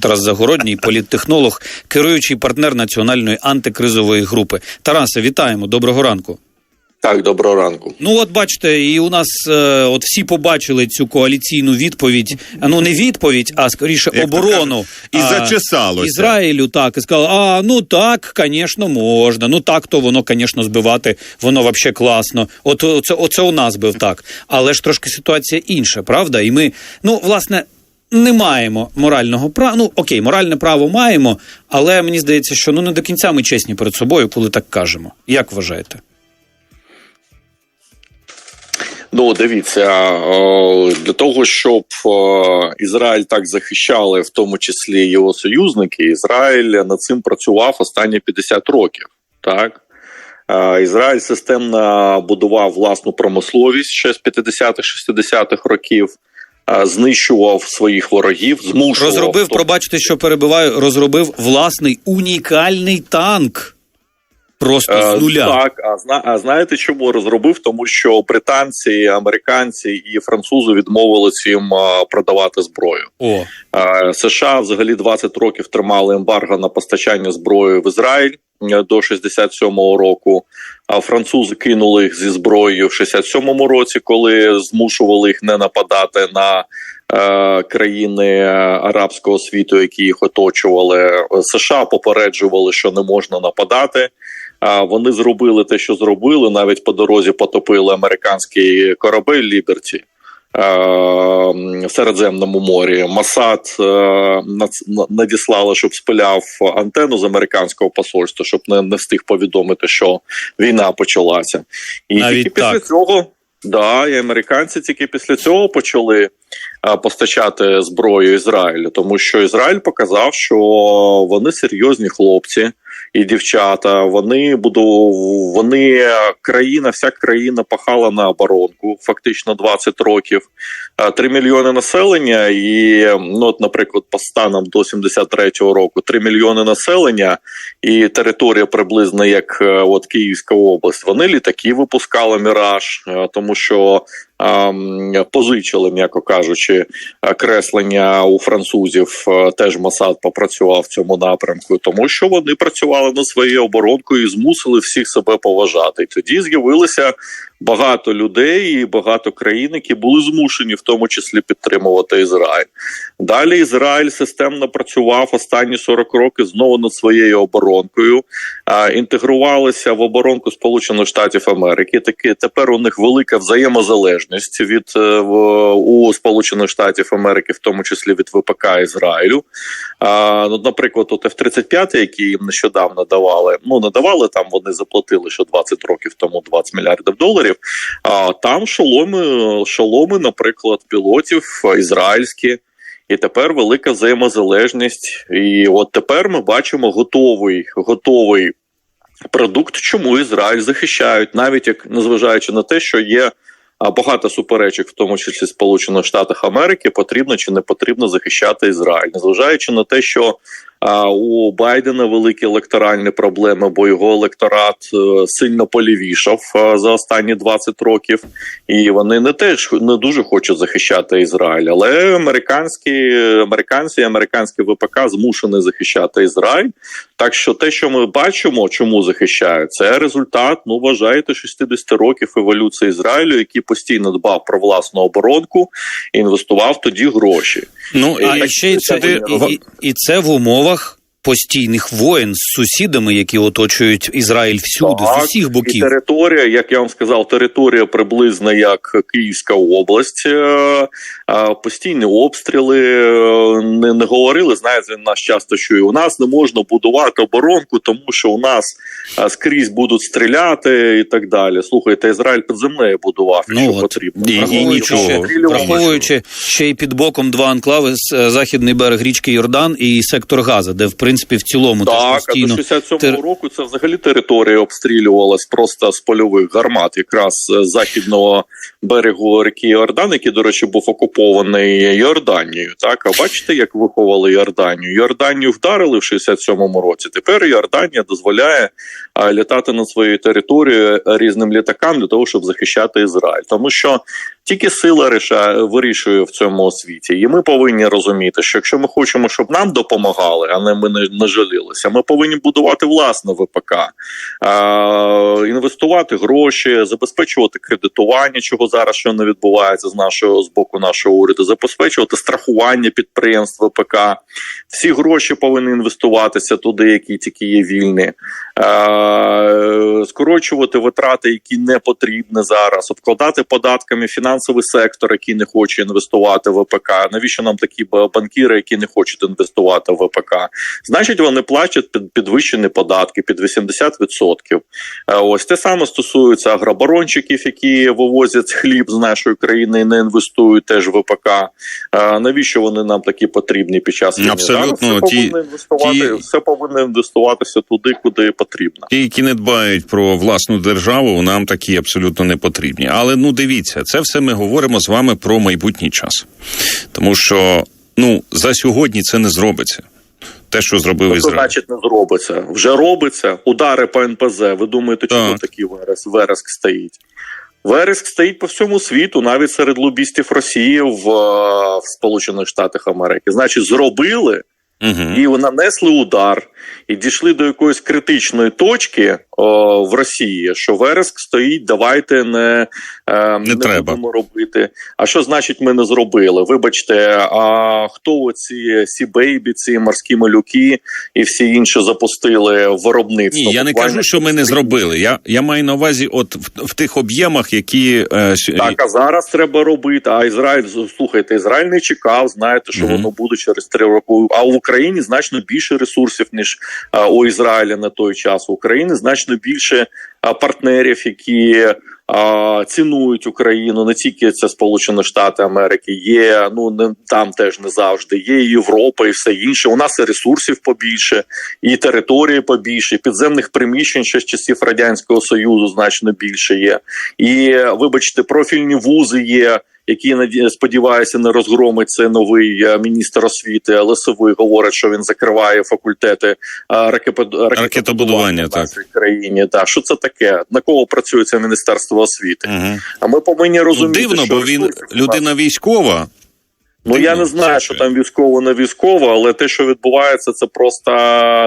Тарас Загородній, політтехнолог, керуючий партнер національної антикризової групи. Тарасе, вітаємо. Доброго ранку. Так, доброго ранку. Ну, от бачите, і у нас е, от всі побачили цю коаліційну відповідь. Ну не відповідь, а скоріше Як оборону і а, зачесалося. Ізраїлю. Так і сказали, а ну так, звісно, можна. Ну так, то воно, звісно, збивати, воно вообще класно. От оце, оце у нас бив так. Але ж трошки ситуація інша, правда? І ми, ну, власне. Не маємо морального права. Ну окей, моральне право маємо, але мені здається, що ну не до кінця ми чесні перед собою, коли так кажемо. Як вважаєте? Ну, дивіться, для того, щоб Ізраїль так захищали, в тому числі його союзники, Ізраїль над цим працював останні 50 років. Так Ізраїль системно будував власну промисловість ще з 50-х-60-х років, е, знищував своїх ворогів, змушував Розробив, тобто, пробачте, що перебиваю, розробив власний унікальний танк. Просто Е, з нуля. Так, а зна а знаєте, чому розробив? Тому що британці, американці і французи відмовили цим е, продавати зброю. О, Е, США взагалі 20 років тримали ембарго на постачання зброї в Ізраїль е, до 67-го року. А французи кинули їх зі зброєю в 67-му році, коли змушували їх не нападати на е, країни арабського світу, які їх оточували. США попереджували, що не можна нападати. А вони зробили те, що зробили. Навіть по дорозі потопили американський корабель Ліберті е, в Середземному морі. Масад е, надіслала, щоб спиляв антенну з американського посольства, щоб не, не встиг повідомити, що війна почалася. І Навіть тільки після так. цього. Да, і американці тільки після цього почали постачати зброю Ізраїлю, тому що Ізраїль показав, що вони серйозні хлопці і дівчата. Вони буду вони е, країна, вся країна пахала на оборонку, фактично 20 років. А, 3 мільйони населення, і ну, от, наприклад, по станам до 73-го року 3 мільйони населення і територія приблизно як е, от Київська область. Вони літаки випускали міраж, е, тому що позичили, м'яко кажучи, креслення у французів. е, Теж Масад попрацював в цьому напрямку, тому що вони працювали над своєю оборонкою і змусили всіх себе поважати. І тоді з'явилося багато людей і багато країн, які були змушені в тому числі підтримувати Ізраїль. Далі Ізраїль системно працював останні 40 років знову над своєю оборонкою, інтегрувалися в оборонку Сполучених Штатів Америки. Таки тепер у них велика взаємозалежність від е, у Сполучених Штатів Америки, в тому числі від ВПК Ізраїлю. Ну, наприклад, от F-35, які їм нещодавно давали, ну надавали там, вони заплатили ще 20 років тому 20 мільярдів доларів. А там шоломи, шоломи, наприклад, пілотів ізраїльські. І тепер велика взаємозалежність. І от тепер ми бачимо готовий, готовий продукт, чому Ізраїль захищають, навіть як незважаючи на те, що є багато суперечок, в тому числі Сполучених Штатах Америки, потрібно чи не потрібно захищати Ізраїль, незважаючи на те, що а, у Байдена великі електоральні проблеми, бо його електорат е, сильно полівішав е, за останні 20 років, і вони не теж не дуже хочуть захищати Ізраїль. Але американські американці, і американське ВПК змушені захищати Ізраїль. Так що те, що ми бачимо, чому захищають, це результат. Ну вважаєте 60 років еволюції Ізраїлю, який постійно дбав про власну оборонку, і інвестував тоді гроші. ну а І- і ще й це, і, і, і це в умовах постійних воєн з сусідами, які оточують Ізраїль всюди, з усіх І боків. територія, як я вам сказав, територія приблизно як Київська область. Постійні обстріли е, не, не говорили. Знаєте, нас часто чує. У нас не можна будувати оборонку, тому що у нас е, скрізь будуть стріляти і так далі. Слухайте, Ізраїль під землею будував, Ну, що от. потрібно. І- і нічого. ще, враховуючи ще й під боком два анклави е, західний берег річки Йордан і сектор Газа, де в принципі в цілому Так, а постійно до 67-го тер- року це взагалі територія обстрілювалась просто з польових гармат, якраз з західного берегу ріки Йордан, який, до речі, був окупований Йорданією. Так, а бачите, як виховали Йорданію? Йорданію вдарили в 67-му році. Тепер Йорданія дозволяє літати на своєю територією різним літакам для того, щоб захищати Ізраїль, тому що Тільки сила ріша, вирішує в цьому світі. І ми повинні розуміти, що якщо ми хочемо, щоб нам допомагали, а не ми не, не жалілися, ми повинні будувати власне ВПК, е, інвестувати гроші, забезпечувати кредитування, чого зараз що не відбувається з нашого з боку нашого уряду, забезпечувати страхування підприємств ВПК. Всі гроші повинні інвестуватися туди, які тільки є вільні, е, скорочувати витрати, які не потрібні зараз, обкладати податками фінансовий сектор, який не хоче інвестувати в ВПК. Навіщо нам такі банкіри, які не хочуть інвестувати в ВПК? Значить, вони платять під підвищені податки під 80%. Е, Ось те саме стосується агробарончиків, які вивозять хліб з нашої країни і не інвестують теж в ВПК. Е, Навіщо вони нам такі потрібні під час війни? Абсолютно. Все Ті- інвестувати, ті- все повинно інвестуватися туди, куди потрібно. Ті, які не дбають про власну державу, нам такі абсолютно не потрібні. Але ну дивіться, це все ми говоримо з вами про майбутній час, тому що ну за сьогодні це не зробиться. Те, що зробив Що Ізраїль. значить не зробиться? Вже робиться. Удари по НПЗ. Ви думаєте, чому Так. такий вереск, вереск стоїть? Вереск стоїть по всьому світу, навіть серед лобістів Росії в, е, в Сполучених Штатах Америки. Значить, зробили Угу. і нанесли удар, і дійшли до якоїсь критичної точки о, в Росії, що вереск стоїть, давайте не, е, не, треба. будемо робити. А що значить ми не зробили? Вибачте, а хто оці сі-бейбі, ці морські малюки і всі інші запустили виробництво? Ні, я не кажу, що ми не зробили. Я, я маю на увазі, от в, в тих об'ємах, які е, Так, а зараз треба робити. А Ізраїль, слухайте, Ізраїль не чекав, знаєте, що Мгм. воно буде через три роки. А в Україні значно більше ресурсів, ніж у Ізраїля на той час. У України значно більше партнерів, які. Цінують Україну не тільки це Сполучені Штати Америки, є ну не там теж не завжди. Є і Європа і все інше. У нас і ресурсів побільше, і території побільше, і підземних приміщень ще з часів радянського союзу значно більше є. І вибачте, профільні вузи є. Наді- сподіваюся, не розгромить це новий е, міністр освіти Лисовий говорить, що він закриває факультети ракетобудування, ракетобудування так. в нашій країні. Так, що це таке? На кого працює це міністерство освіти? Угу. А ми повинні Ну, розуміти, дивно, що бо він людина військова. Ну я не знаю, що там військово не військово, але те, що відбувається, це просто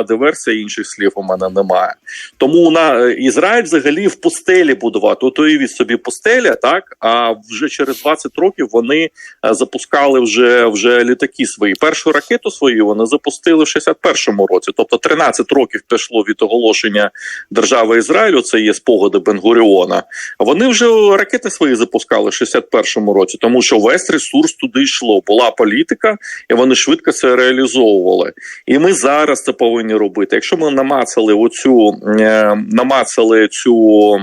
диверсія. Інших слів у мене немає. Тому на Ізраїль взагалі в пустелі будувати. От уявіть собі пустеля, так а вже через 20 років вони е, запускали вже вже літаки свої. Першу ракету свою вони запустили в 61-му році. Тобто 13 років пішло від оголошення держави Ізраїлю. Це є спогади Бенгуріона. Вони вже ракети свої запускали в 61-му році, тому що весь ресурс туди йшло. Була політика, і вони швидко це реалізовували. І ми зараз це повинні робити. Якщо ми намацали оцю е, намацали цю.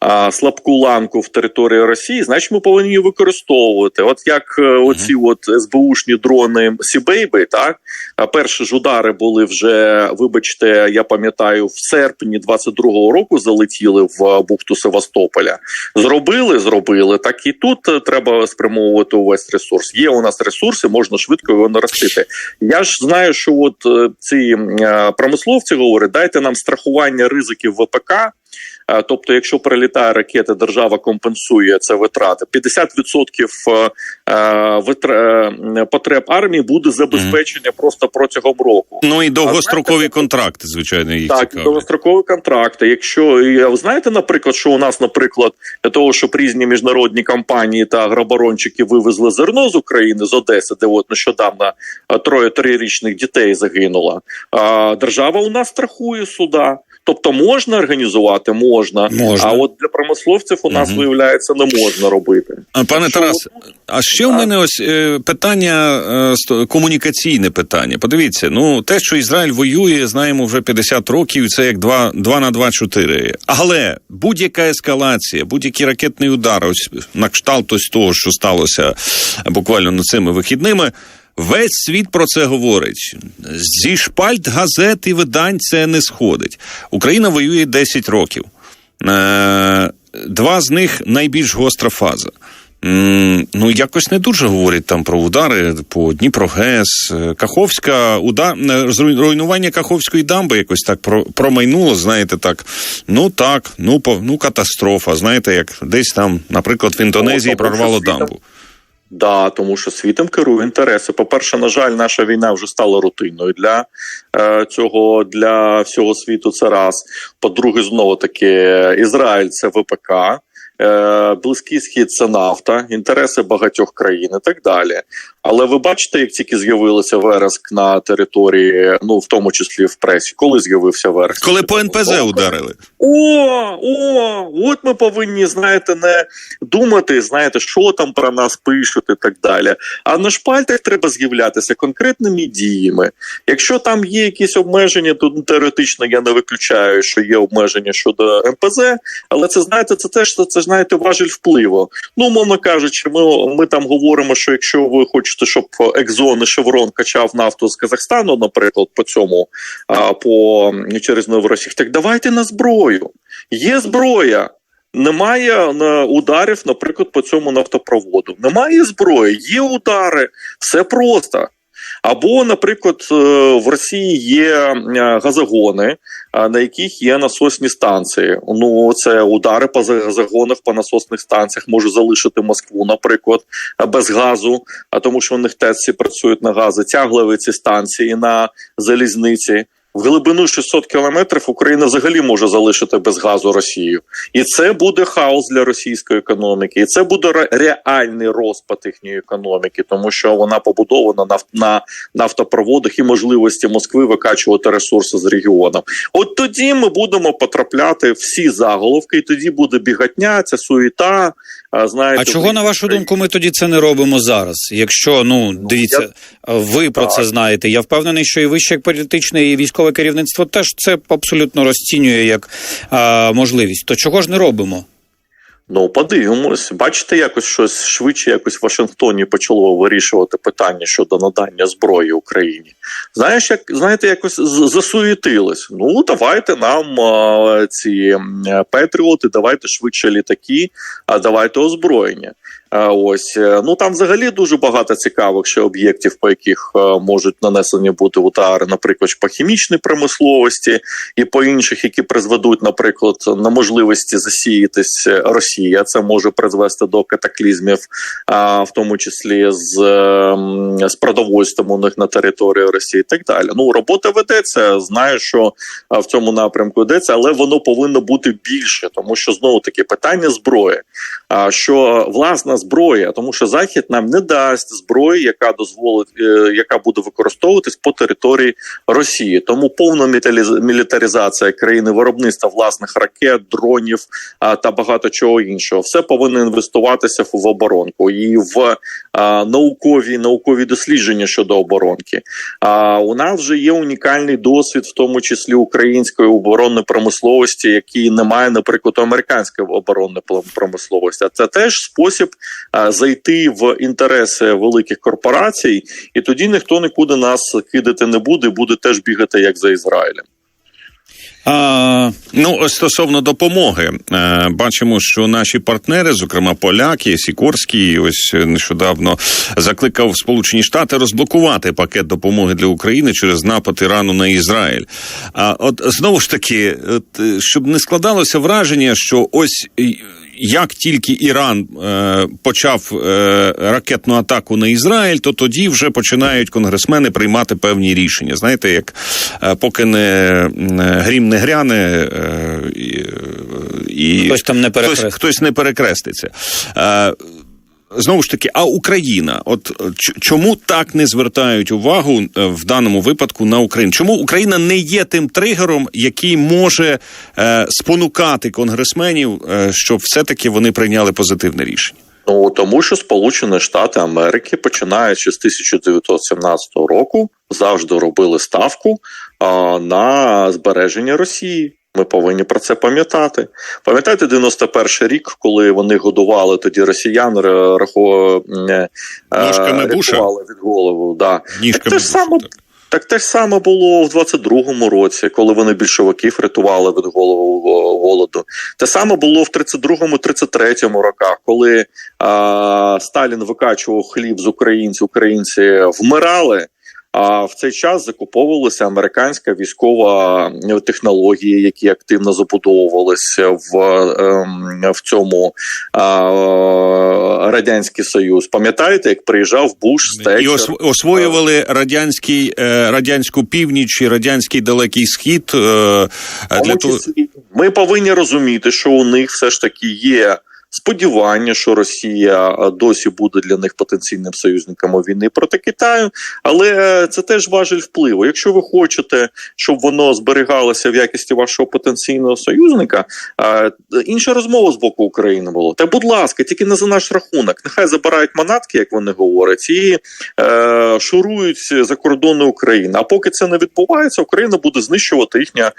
А, слабку ланку в території Росії, значить ми повинні її використовувати. От як е, оці от СБУшні дрони Сібейби, так а перші ж удари були вже, вибачте, я пам'ятаю, в серпні 22-го року залетіли в бухту Севастополя. Зробили, зробили. Так і тут е, треба спрямовувати увесь ресурс. Є у нас ресурси, можна швидко його наростити. Я ж знаю, що от е, ці промисловці говорять, дайте нам страхування ризиків ВПК. Е, Тобто, якщо прилітає ракета, держава компенсує це витрати. 50% е, е, витра- потреб армії буде забезпечення просто протягом року. Ну і довгострокові знаєте, контракти, звичайно, їх Так, цікавлять. довгострокові контракти. Якщо ви знаєте, наприклад, що у нас, наприклад, для того, щоб різні міжнародні компанії та агробарончики вивезли зерно з України з Одеси, де от нещодавно троє трирічних дітей загинуло. Держава у нас страхує суда. Тобто можна організувати, можна, Можна. а от для промисловців у нас Мгм. виявляється не можна робити. Пане Що Тарас, а ще в Так. мене ось е, питання е, сто- комунікаційне питання. Подивіться, ну те, що Ізраїль воює, знаємо вже 50 років. Це як 2, 2 на 2 4. Але будь-яка ескалація, будь-який ракетний удар, ось на кшталт ось того, що сталося буквально над цими вихідними. Весь світ про це говорить. Зі шпальт газет і видань це не сходить. Україна воює 10 років. Е, Два з них найбільш гостра фаза. Ну, якось не дуже говорять там про удари по Дніпрогес, е, Каховська, удар, е, руйнування Каховської дамби якось так про, промайнуло, знаєте, так. Ну так, ну, по, ну катастрофа. Знаєте, як десь там, наприклад, в Індонезії прорвало дамбу. Да, тому що світом керує інтереси. По-перше, на жаль, наша війна вже стала рутинною для е, цього для всього світу. Це раз. По-друге, знову таки, Ізраїль це ВПК. Е, Близький схід це нафта, інтереси багатьох країн і так далі. Але ви бачите, як тільки з'явилося вереск на території, ну в тому числі в пресі, коли з'явився вереск? Коли по НПЗ ударили. О, о, от ми повинні, знаєте, не думати, знаєте, що там про нас пишуть і так далі. А на шпальтах треба з'являтися конкретними діями. Якщо там є якісь обмеження, то ну, теоретично я не виключаю, що є обмеження щодо МПЗ, але це знаєте, це теж це, це знаєте, важель впливу. Ну, умовно кажучи, ми, ми там говоримо, що якщо ви хочете, щоб Екзон і Шеврон качав нафту з Казахстану, наприклад, по цьому по через Новоросіх, так давайте на зброю. Є зброя. Немає е, ударів, наприклад, по цьому нафтопроводу. Немає зброї, є удари, все просто. Або, наприклад, е, в Росії є е, газогони, на яких є насосні станції. Ну, це удари по газогонах, по насосних станціях може залишити Москву, наприклад, без газу, а тому що у них теці працюють на гази, тягливі ці станції на залізниці. В глибину 600 кілометрів Україна взагалі може залишити без газу Росію, і це буде хаос для російської економіки, і це буде реальний розпад їхньої економіки, тому що вона побудована на, на нафтопроводах і можливості Москви викачувати ресурси з регіону. От тоді ми будемо потрапляти всі заголовки, і тоді буде бігатня, ця суєта. А, знаєте, А чого, на вашу думку, ми тоді це не робимо зараз? Якщо ну дивіться, ви про це знаєте. Я впевнений, що і вище як політичне, і військове керівництво теж це абсолютно розцінює як а, можливість. То чого ж не робимо? Ну, подивимось. Бачите, якось щось швидше, якось в Вашингтоні почало вирішувати питання щодо надання зброї Україні. Знаєш, як знаєте, якось з- Ну, давайте нам а, ці патріоти, давайте швидше літаки, а давайте озброєння. А, ось е, ну там взагалі дуже багато цікавих ще об'єктів, по яких е, можуть нанесені бути удари, наприклад, по хімічній промисловості і по інших, які призведуть, наприклад, на можливості засіятись Росія. Це може призвести до катаклізмів, а в тому числі з, ем, з продовольством у них на території Росії, і так далі. Ну робота ведеться. Знаю, що в цьому напрямку йдеться, але воно повинно бути більше, тому що знову таки питання зброї. А що власна зброя, тому що захід нам не дасть зброї, яка дозволить, е, яка буде використовуватись по території Росії. Тому повна мілітаризація країни, виробництва власних ракет, дронів та багато чого іншого. Все повинно інвестуватися в, оборонку і в наукові наукові дослідження щодо оборонки. А у нас вже є унікальний досвід, в тому числі української оборонної промисловості, який немає, наприклад, американської оборонної промисловості. А це теж спосіб зайти в інтереси великих корпорацій, і тоді ніхто нікуди нас кидати не буде, буде теж бігати як за Ізраїлем. А, Ну, стосовно допомоги, е, бачимо, що наші партнери, зокрема поляки, Сікорський, ось нещодавно закликав Сполучені Штати розблокувати пакет допомоги для України через напад Ірану на Ізраїль. А от знову ж таки, от, е, щоб не складалося враження, що ось. Е, Як тільки Іран е, почав е, ракетну атаку на Ізраїль, то тоді вже починають конгресмени приймати певні рішення. Знаєте, як е, поки не грім не гряне, е, і, е, і Хтось там не хтось, хтось не перекреститься. Е, Знову ж таки, а Україна, от е, чому так не звертають увагу е, в даному випадку на Україну? Чому Україна не є тим тригером, який може е, спонукати конгресменів, е, щоб все-таки вони прийняли позитивне рішення? Ну тому, що Сполучені Штати Америки, починаючи з 1917 року, завжди робили ставку а, на збереження Росії. Ми повинні про це пам'ятати. Пам'ятаєте 91 рік, коли вони годували тоді росіян, раху, е, е, Буша? від голову. Да. Ніжками Так те ж Буша, саме так. Так те ж саме було в 22-му році, коли вони більшовиків рятували від голого голоду. Те саме було в 32-му, 33-му роках, коли а, Сталін викачував хліб з українців, українці вмирали. А в цей час закуповувалася американська військова технології, які активно забудовувалися в, ем, в цьому а, радянський союз. Пам'ятаєте, як приїжджав Буш з І освоювали радянський, е, радянську північ і радянський далекий схід е, для того. ми повинні розуміти, що у них все ж таки є. Сподівання, що Росія досі буде для них потенційним союзником у війни проти Китаю, але е, це теж важель впливу. Якщо ви хочете, щоб воно зберігалося в якості вашого потенційного союзника, інша розмова з боку України була. Та будь ласка, тільки не за наш рахунок. Нехай забирають манатки, як вони говорять, і е, шурують за кордони України. А поки це не відбувається, Україна буде знищувати їхня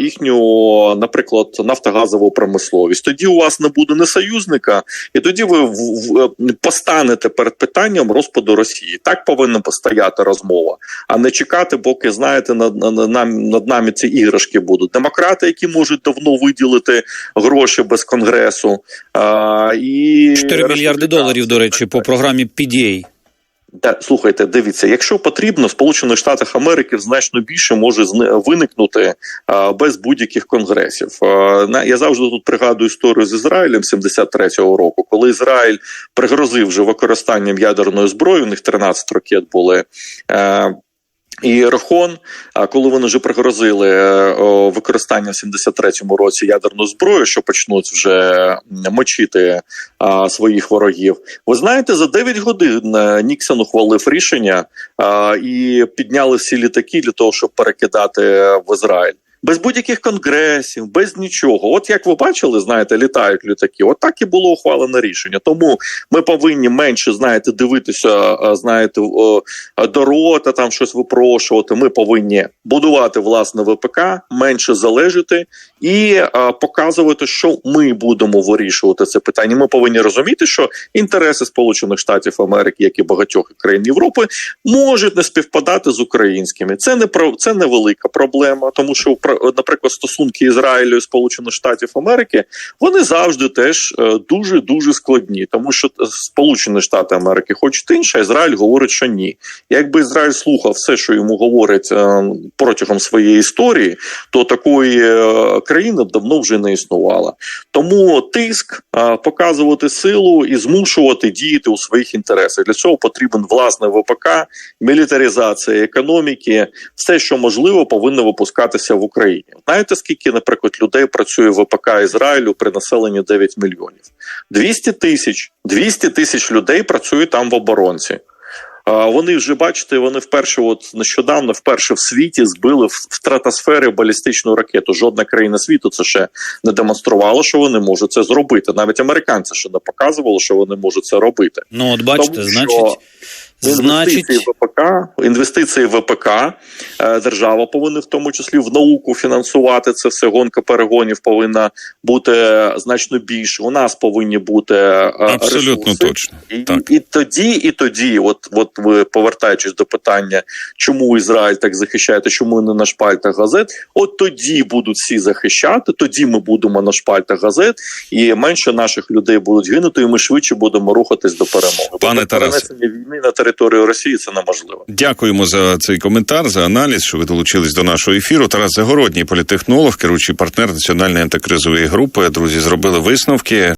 їхню, наприклад, нафтогазову промисловість. Тоді у вас не буде не союзника, і тоді ви в, в, постанете перед питанням розпаду Росії. Так повинна постояти розмова, а не чекати, поки знаєте, над, над, над, над нами ці іграшки будуть. Демократи, які можуть давно виділити гроші без конгресу, а, і 4 мільярди доларів, до речі, по програмі PDA. Та слухайте, дивіться, якщо потрібно, в Сполучених Штатах Америки значно більше може виникнути без будь-яких конгресів. А, я завжди тут пригадую історію з Ізраїлем 73-го року, коли Ізраїль пригрозив вже використанням ядерної зброї. У них 13 ракет були. Е, і а коли вони вже пригрозили е, використання в 73-му році ядерну зброю, що почнуть вже мочити своїх ворогів, ви знаєте, за 9 годин е, Ніксон ухвалив рішення і підняли всі літаки для того, щоб перекидати в Ізраїль. Без будь-яких конгресів, без нічого. От як ви бачили, знаєте, літають літаки. От так і було ухвалене рішення. Тому ми повинні менше знаєте, дивитися, знаєте, о, а, до рота, там щось випрошувати. Ми повинні будувати власне ВПК, менше залежати і показувати, що ми будемо вирішувати це питання. Ми повинні розуміти, що інтереси Сполучених Штатів Америки, як і багатьох країн Європи, можуть не співпадати з українськими. Це не про це не велика проблема, тому що наприклад, стосунки Ізраїлю і Сполучених Штатів Америки вони завжди теж дуже дуже складні, тому що е, Сполучені Штати Америки хочуть інше, а Ізраїль говорить, що ні. Якби Ізраїль слухав все, що йому говорять е, протягом своєї історії, то такої е, країни б давно вже не існувало. Тому тиск е, показувати силу і змушувати діяти у своїх інтересах. Для цього потрібен власне ВПК, мілітаризація економіки, все, що можливо, повинно випускатися в Україні. Знаєте, скільки, наприклад, людей працює в ВПК Ізраїлю при населенні 9 мільйонів? 200 тисяч 200 тисяч людей працюють там в оборонці. Вони вже бачите, вони вперше, от нещодавно, вперше в світі збили в стратосфері балістичну ракету. Жодна країна світу це ще не демонструвала, що вони можуть це зробити. Навіть американці ще не показували, що вони можуть це робити. Ну, от бачите, Тому що значить, Інвестиції в ВПК, інвестиції ВПК, е, держава повинна в тому числі в науку фінансувати це все. Гонка перегонів повинна бути значно більше. У нас повинні бути е, Абсолютно ресурси. точно. І, Так. і тоді, і тоді, от, от ви повертаючись до питання, чому Ізраїль так захищає, та чому не на шпальтах газет, от тоді будуть всі захищати, тоді ми будемо на шпальтах газет, і менше наших людей будуть гинути, і ми швидше будемо рухатись до перемоги. Пане Тарасе. війни на територію Росії це неможливо. Дякуємо за цей коментар, за аналіз, що ви долучились до нашого ефіру. Тарас Загородній, політехнолог, керуючий партнер національної антикризової групи. Друзі, зробили висновки.